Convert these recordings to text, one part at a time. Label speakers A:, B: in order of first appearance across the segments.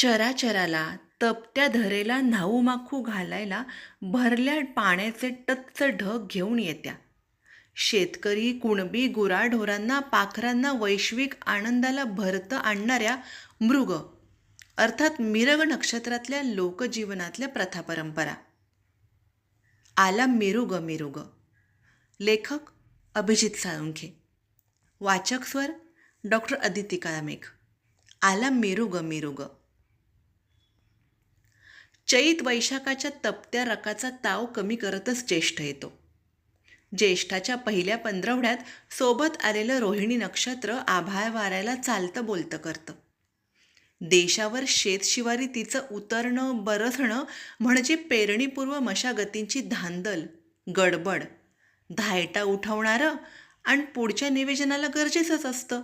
A: चराचराला तपत्या धरेला न्हाऊमाखू घालायला भरल्या पाण्याचे टच्च ढग घेऊन येत्या. शेतकरी कुणबी गुराढोरांना पाखरांना वैश्विक आनंदाला भरतं आणणाऱ्या मृग अर्थात मिरग नक्षत्रातल्या लोकजीवनातल्या प्रथा परंपरा. आला मिरुग मिरुग. लेखक अभिजित साळुंखे. वाचक स्वर डॉक्टर अदिती काळामेघ. आला मिरुग मिरुग. चैत वैशाखाच्या तपत्या रकाचा ताव कमी करतच ज्येष्ठ येतो. ज्येष्ठाच्या पहिल्या पंधरवड्यात सोबत आलेलं रोहिणी नक्षत्र आभाळ वाऱ्याला चालतं बोलतं करतं. देशावर शेतशिवारी तिचं उतरणं बरसणं म्हणजे पेरणीपूर्व मशागतींची धांदल गडबड. धायटा उठवणारं आणि पुढच्या निवेदनाला गरजेचंच असतं.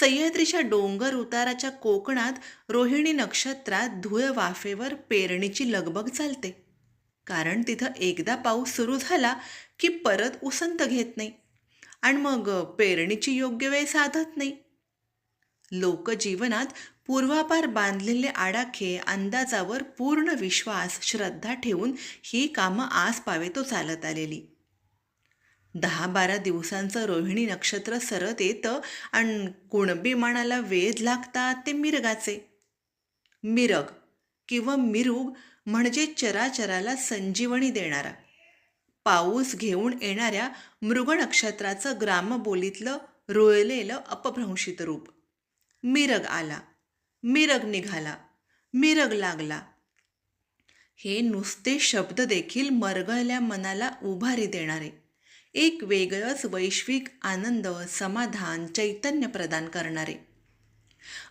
A: सह्याद्रीच्या डोंगर उताराच्या कोकणात रोहिणी नक्षत्रात धुळ वाफेवर पेरणीची लगबग चालते. कारण तिथं एकदा पाऊस सुरू झाला की परत उसंत घेत नाही आणि मग पेरणीची योग्य वेळ साधत नाही. लोकजीवनात पूर्वापार बांधलेले आडाखे अंदाजावर पूर्ण विश्वास श्रद्धा ठेवून ही कामं आज पावेतो चालत आलेली. दहा बारा दिवसांचं रोहिणी नक्षत्र सरत येतं आणि कुणबी मानाला वेध लागतात ते मिरगाचे. मिरग किंवा मिरुग म्हणजे चराचराला संजीवनी देणारा. पाऊस घेऊन येणाऱ्या मृग नक्षत्राचं ग्रामबोलीतलं रुळलेलं अपभ्रंशित रूप. मिरग आला. मिरग निघाला. मिरग लागला. हे नुसते शब्द देखील मरगळल्या मनाला उभारी देणारे. एक वेगळंच वैश्विक आनंद समाधान चैतन्य प्रदान करणारे.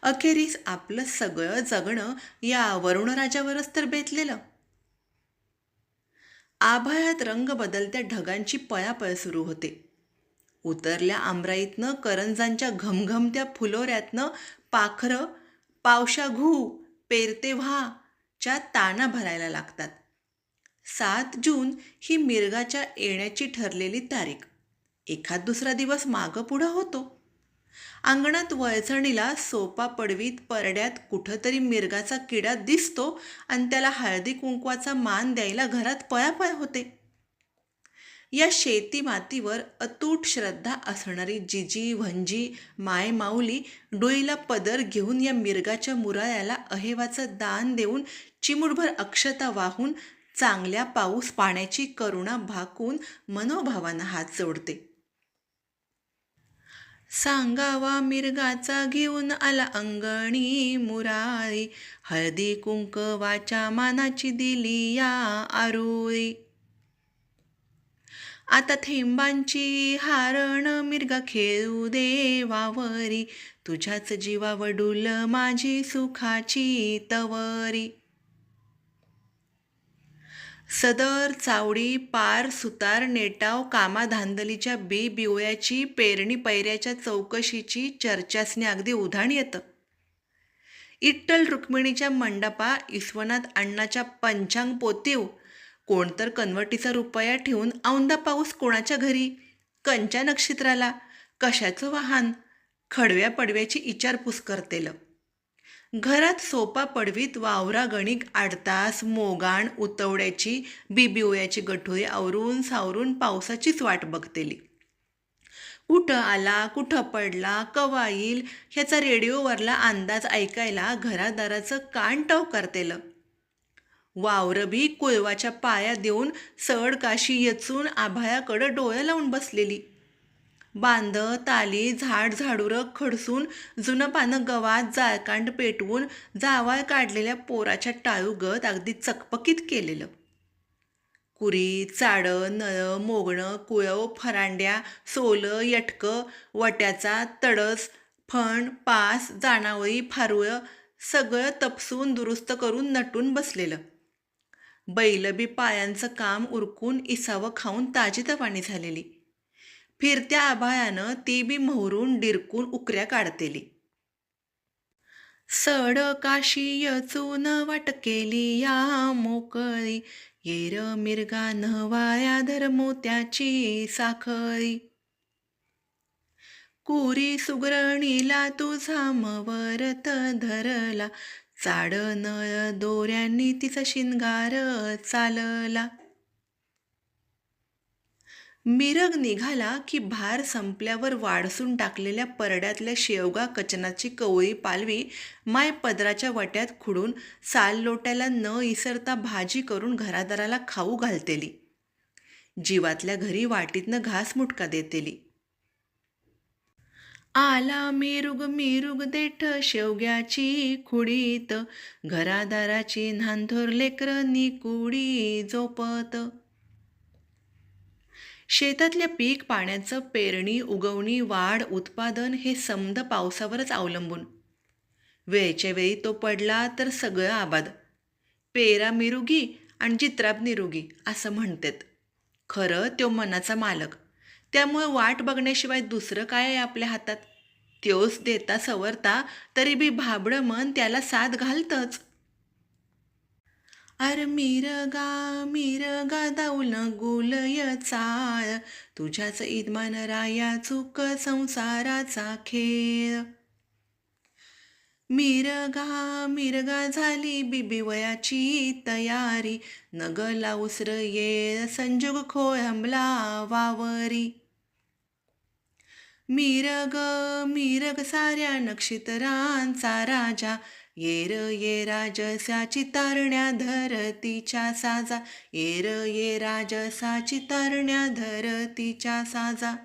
A: अखेरीस आपलं सगळं जगणं या वरुणराजावरच तर बेतलेलं. आभाळात रंग बदलत्या ढगांची पळापळ सुरू होते. उतरल्या आमराईतनं करंजांच्या घमघमत्या फुलोऱ्यातनं पाखरं पावशा घू पेरते व्हा च्या ताना भरायला लागतात. सात जून ही मिरगाच्या येण्याची ठरलेली तारीख. एखाद दुसरा दिवस मागं पुढं होतो. अंगणात वळचणीला सोपा पडवीत परड्यात कुठंतरी मिरगाचा किडा दिसतो आणि त्याला हळदी कुंकवाचा मान द्यायला घरात पळापळ होते. या शेती मातीवर अतूट श्रद्धा असणारी जिजी भंजी माय माऊली डोईला पदर घेऊन या मिरगाच्या मुरायाला अहेवाचं दान देऊन चिमुडभर अक्षता वाहून चांगल्या पाऊस पाण्याची करुणा भाकून मनोभावानं हात जोडते. सांगावा मिरगाचा घेऊन आला अंगणी मुरारी. हळदी कुंकवाच्या मानाची दिली या आरोळी आता थेंबांची हारण मिरगा खेळू दे वावरी. तुझ्याच जीवावडूल माझी सुखाची तवरी. सदर चावडी पार सुतार नेटाव कामाधांदलीच्या बी बिवळ्याची पेरणी पैऱ्याच्या चौकशीची चर्चासने अगदी उधाण येतं. इट्टल रुक्मिणीच्या मंडपा इसवनात अण्णाच्या पंचांग पोतीव कोणतर कन्वटीचा रुपया ठेवून औंदा पाऊस कोणाच्या घरी? कंच्या नक्षत्राला कशाचं वाहन? खडव्या पडव्याची इचारपूस करतेलं. घरात सोपा पडवीत वावरा गणिक आडतास मोगाण उतवड्याची बिबिओयाची गठुरी आवरून सावरून पावसाचीच वाट बघतेली. कुठं आला कुठं पडला कवा येईल ह्याचा रेडिओवरला अंदाज ऐकायला घरादाराचं कान टव करतेलं. वावरं बी कुळवाच्या पाया देऊन सड काशी येचून आभायाकडं डोळ्या लावून बसलेली. बांदं ताली झाड झाडुरं खडसून जुनं पानं गवात जाळकांड पेटवून जावाळ काढलेल्या पोराच्या टाळूगत अगदी चकपकीत केलेलं. कुरी चाडं नळं मोगणं कुळव फरांड्या सोलं यटकं वट्याचा तडस फण पास जाणावळी फारुळं सगळं तपसून दुरुस्त करून नटून बसलेलं. बैलबी पायांचं काम उरकून इसावं खाऊन ताजीतवाणी झालेली. फिरत्या आभाळानं ती बी मोहरून डिरकून उकऱ्या काढतेली. सड काशी यचून वाट केली या मोकळी येर मिरगा नवाया धरमोत्याची साखळी. कुरी सुगरणीला तुझा मवरत धरला चाड नळ दोऱ्यांनी तिचा शिंगार चालला. मिरग निघाला की भार संपल्यावर वाढसून टाकलेल्या परड्यातल्या शेवगा कचनाची कवळी पालवी माय पदराच्या वट्यात खुडून साल लोट्याला न इसरता भाजी करून घरादाराला खाऊ घालतेली. जीवातल्या घरी वाटीतनं घास मुटका देतेली. आला मिरुग मिरुग देठ शेवग्याची खुडीत घरादाराची नांधोर लेकरं निकुडी झोपत. शेतातल्या पीक पाण्याचं पेरणी उगवणी वाढ उत्पादन हे समद पावसावरच अवलंबून. वेळच्या वेळी तो पडला तर सगळं आबाद. पेरा मिरुगी आणि जित्राब निरुगी असं म्हणतात. खरं तो मनाचा मालक. त्यामुळे वाट बघण्याशिवाय दुसरं काय आहे आपल्या हातात? त्योच देता सवरता तरी बी भाबडं मन त्याला साथ घालतंच. अर मिरगा मिरगा दाऊल गुलय चाळ तुझ्याच इदमान राया चुक संसाराचा खेळ. मिरगा मिरगा झाली बिबिवयाची तयारी. नगला उसर ये संजोग खोळंबला वावरी. मिरग मिरग साऱ्या नक्षत्रांचा राजा. येर ये राजसाची तारण्या धरतीच्या साजा. येर ये राजसाची तारण्या धरतीच्या साजा.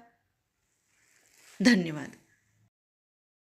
A: धन्यवाद.